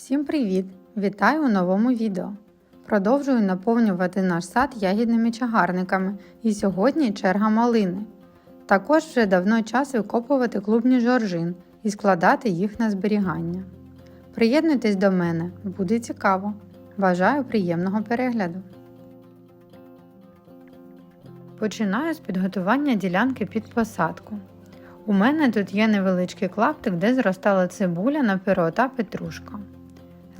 Всім привіт! Вітаю у новому відео. Продовжую наповнювати наш сад ягідними чагарниками, і сьогодні черга малини. Також вже давно час викопувати клубні жоржин і складати їх на зберігання. Приєднуйтесь до мене, буде цікаво. Бажаю приємного перегляду. Починаю з підготування ділянки під посадку. У мене тут є невеличкий клаптик, де зростала цибуля на перо та петрушка.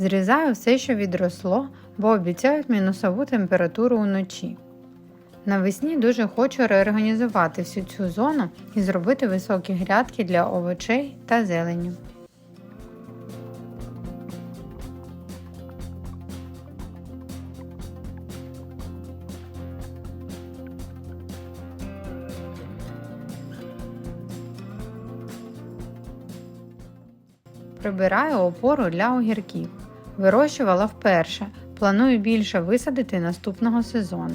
Зрізаю все, що відросло, бо обіцяють мінусову температуру уночі. Навесні дуже хочу реорганізувати всю цю зону і зробити високі грядки для овочей та зелені. Прибираю опору для огірків. Вирощувала вперше. Планую більше висадити наступного сезону.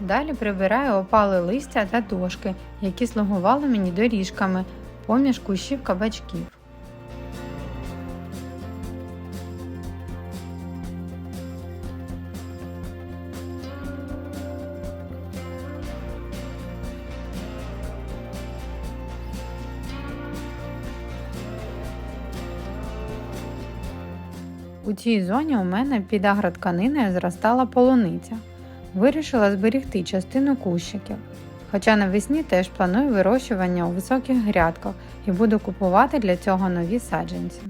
Далі прибираю опали листя та дошки, які слугували мені доріжками поміж кущів кабачків. У цій зоні у мене під агротканиною зростала полуниця. Вирішила зберігти частину кущиків. Хоча навесні теж планую вирощування у високих грядках і буду купувати для цього нові саджанці.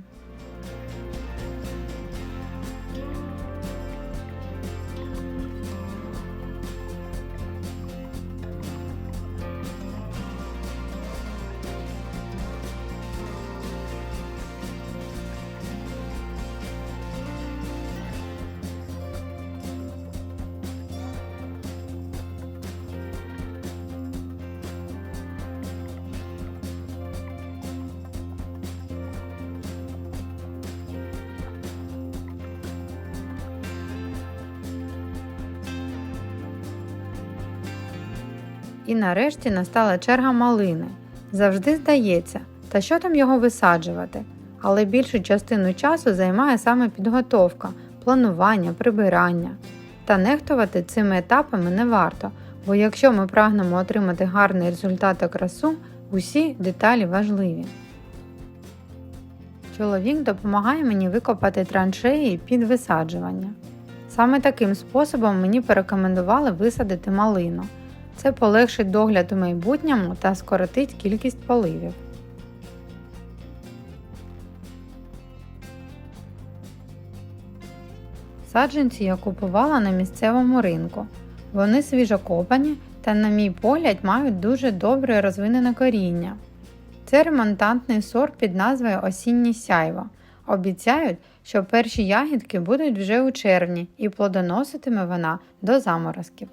І нарешті настала черга малини. Завжди здається, та що там його висаджувати? Але більшу частину часу займає саме підготовка, планування, прибирання. Та нехтувати цими етапами не варто, бо якщо ми прагнемо отримати гарний результат та красу, усі деталі важливі. Чоловік допомагає мені викопати траншеї під висаджування. Саме таким способом мені порекомендували висадити малину. Це полегшить догляд у майбутньому та скоротить кількість поливів. Саджанці я купувала на місцевому ринку. Вони свіжокопані та, на мій погляд, мають дуже добре розвинене коріння. Це ремонтантний сорт під назвою Осіннє сяйво. Обіцяють, що перші ягідки будуть вже у червні і плодоноситиме вона до заморозків.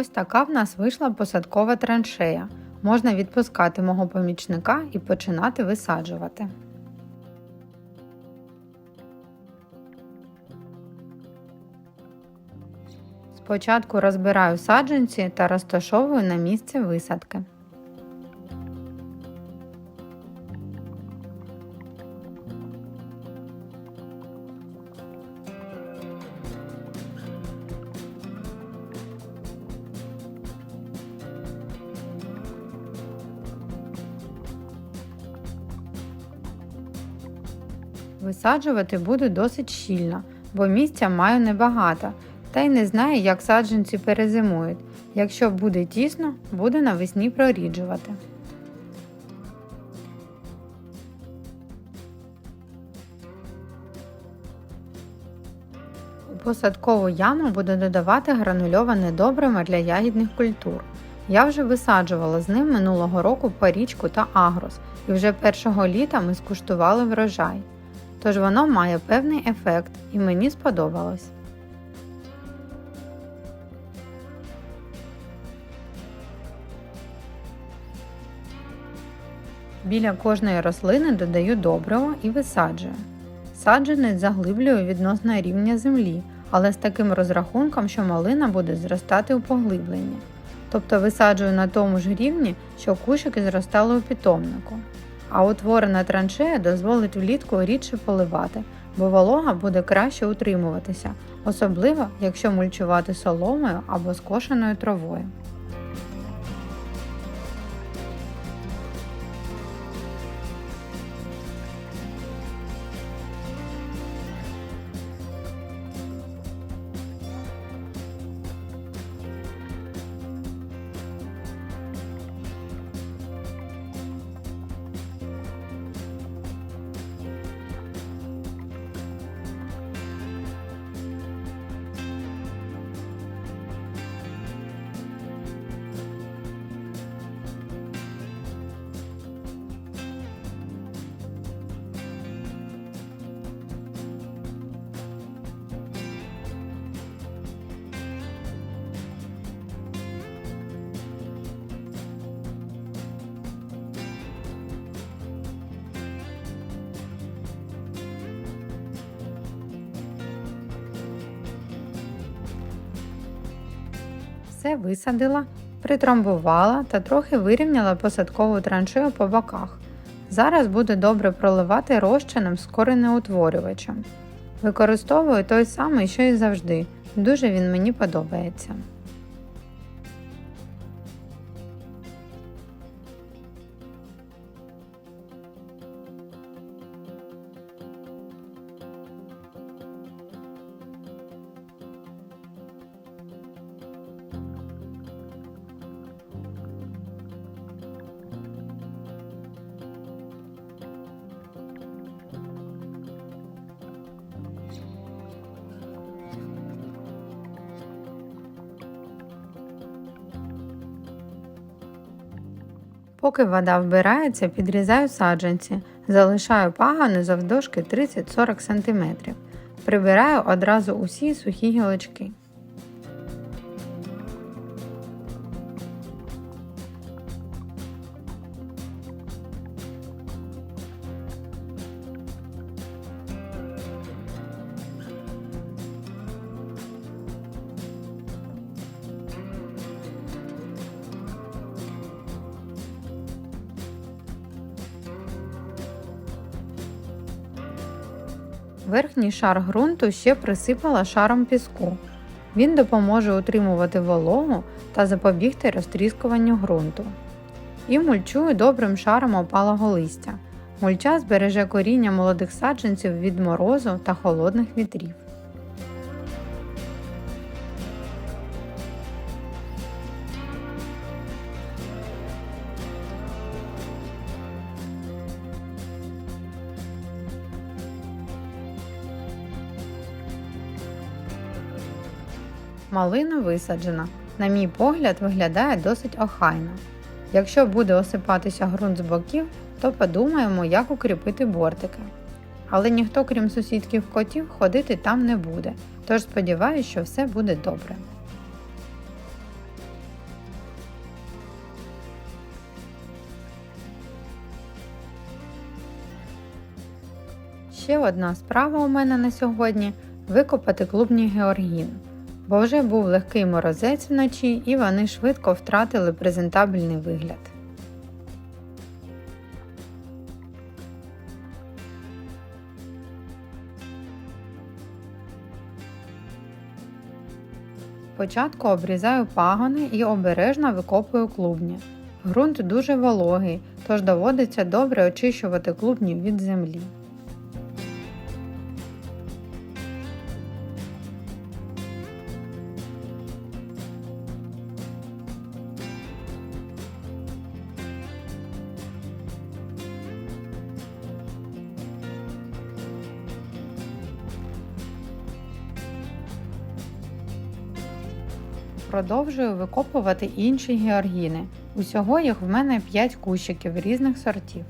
Ось така в нас вийшла посадкова траншея. Можна відпускати мого помічника і починати висаджувати. Спочатку розбираю саджанці та розташовую на місці висадки. Висаджувати буду досить щільно, бо місця маю небагато, та й не знаю, як саджанці перезимують. Якщо буде тісно, буду навесні проріджувати. Посадкову яму буду додавати гранульоване добриво для ягідних культур. Я вже висаджувала з ним минулого року парічку та агрос, і вже першого літа ми скуштували врожай. Тож воно має певний ефект і мені сподобалось. Біля кожної рослини додаю добриво і висаджую. Саджанець заглиблюю відносно рівня землі, але з таким розрахунком, що малина буде зростати у поглибленні. Тобто висаджую на тому ж рівні, що кущики зростали у питомнику. А утворена траншея дозволить влітку рідше поливати, бо волога буде краще утримуватися, особливо якщо мульчувати соломою або скошеною травою. Все висадила, притрамбувала та трохи вирівняла посадкову траншею по боках. Зараз буде добре проливати розчином з коренеутворювачем. Використовую той самий, що і завжди. Дуже він мені подобається. Поки вода вбирається, підрізаю саджанці, залишаю пагани завдовжки 30-40 см. Прибираю одразу усі сухі гілочки. Верхній шар ґрунту ще присипала шаром піску. Він допоможе утримувати вологу та запобігти розтріскуванню ґрунту. І мульчую добрим шаром опалого листя. Мульча збереже коріння молодих саджанців від морозу та холодних вітрів. Малина висаджена. На мій погляд, виглядає досить охайно. Якщо буде осипатися ґрунт з боків, то подумаємо, як укріпити бортики. Але ніхто, крім сусідків котів, ходити там не буде, тож сподіваюся, що все буде добре. Ще одна справа у мене на сьогодні викопати клубній георгін бо вже був легкий морозець вночі і вони швидко втратили презентабельний вигляд. Спочатку обрізаю пагони і обережно викопую клубні. Грунт дуже вологий, тож доводиться добре очищувати клубні від землі. Продовжую викопувати інші георгіни. Усього їх в мене 5 кущиків різних сортів.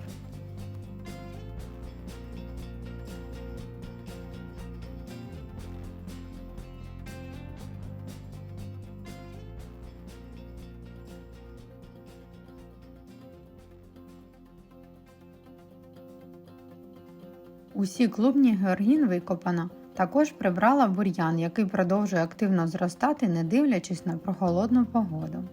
Усі клубні георгін викопано. Також прибрала бур'ян, який продовжує активно зростати, не дивлячись на прохолодну погоду.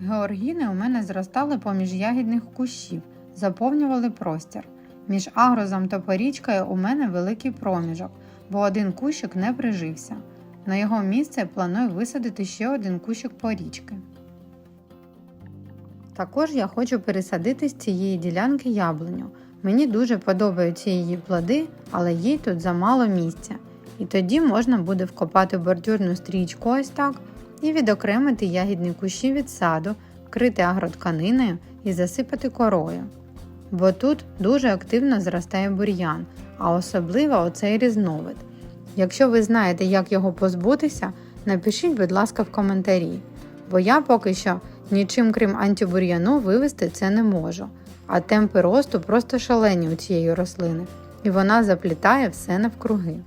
Георгіни у мене зростали поміж ягідних кущів, заповнювали простір. Між агрозом та порічкою у мене великий проміжок, бо один кущик не прижився. На його місце планую висадити ще один кущик порічки. Також я хочу пересадити з цієї ділянки яблуню. Мені дуже подобаються її плоди, але їй тут замало місця. І тоді можна буде вкопати бордюрну стрічку ось так і відокремити ягідні кущі від саду, вкрити агротканиною і засипати корою. Бо тут дуже активно зростає бур'ян, а особливо оцей різновид. Якщо ви знаєте, як його позбутися, напишіть, будь ласка, в коментарі, бо я поки що нічим крім антибур'яну вивести це не можу, а темпи росту просто шалені у цієї рослини, і вона заплітає все навкруги.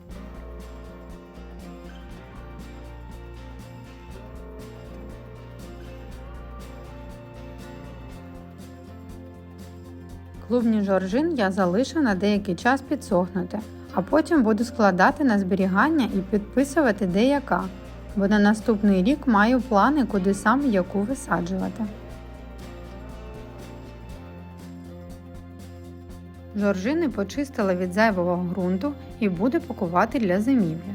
Клубні жоржин я залишу на деякий час підсохнути, а потім буду складати на зберігання і підписувати де яка, бо на наступний рік маю плани, куди саме яку висаджувати. Жоржини почистила від зайвого ґрунту і буду пакувати для зимівлі.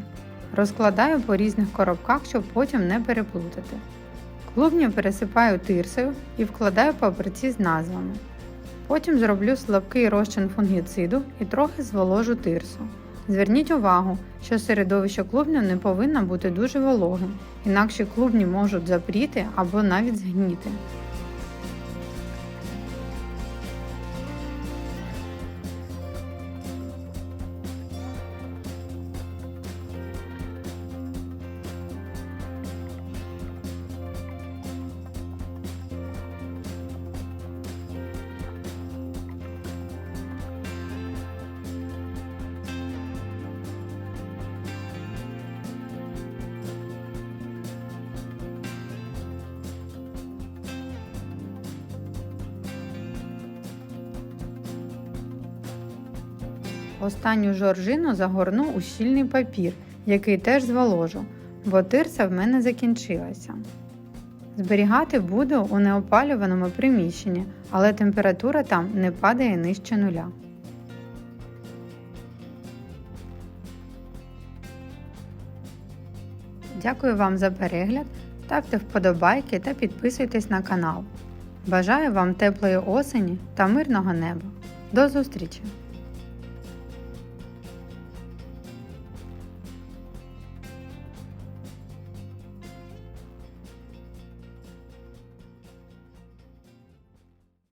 Розкладаю по різних коробках, щоб потім не переплутати. Клубню пересипаю тирсою і вкладаю папірці з назвами. Потім зроблю слабкий розчин фунгіциду і трохи зволожу тирсу. Зверніть увагу, що середовище клубню не повинно бути дуже вологим, інакше клубні можуть запріти або навіть згніти. Останню жоржину загорну у щільний папір, який теж зволожу, бо тирса в мене закінчилася. Зберігати буду у неопалюваному приміщенні, але температура там не падає нижче нуля. Дякую вам за перегляд, ставте вподобайки та підписуйтесь на канал. Бажаю вам теплої осені та мирного неба. До зустрічі!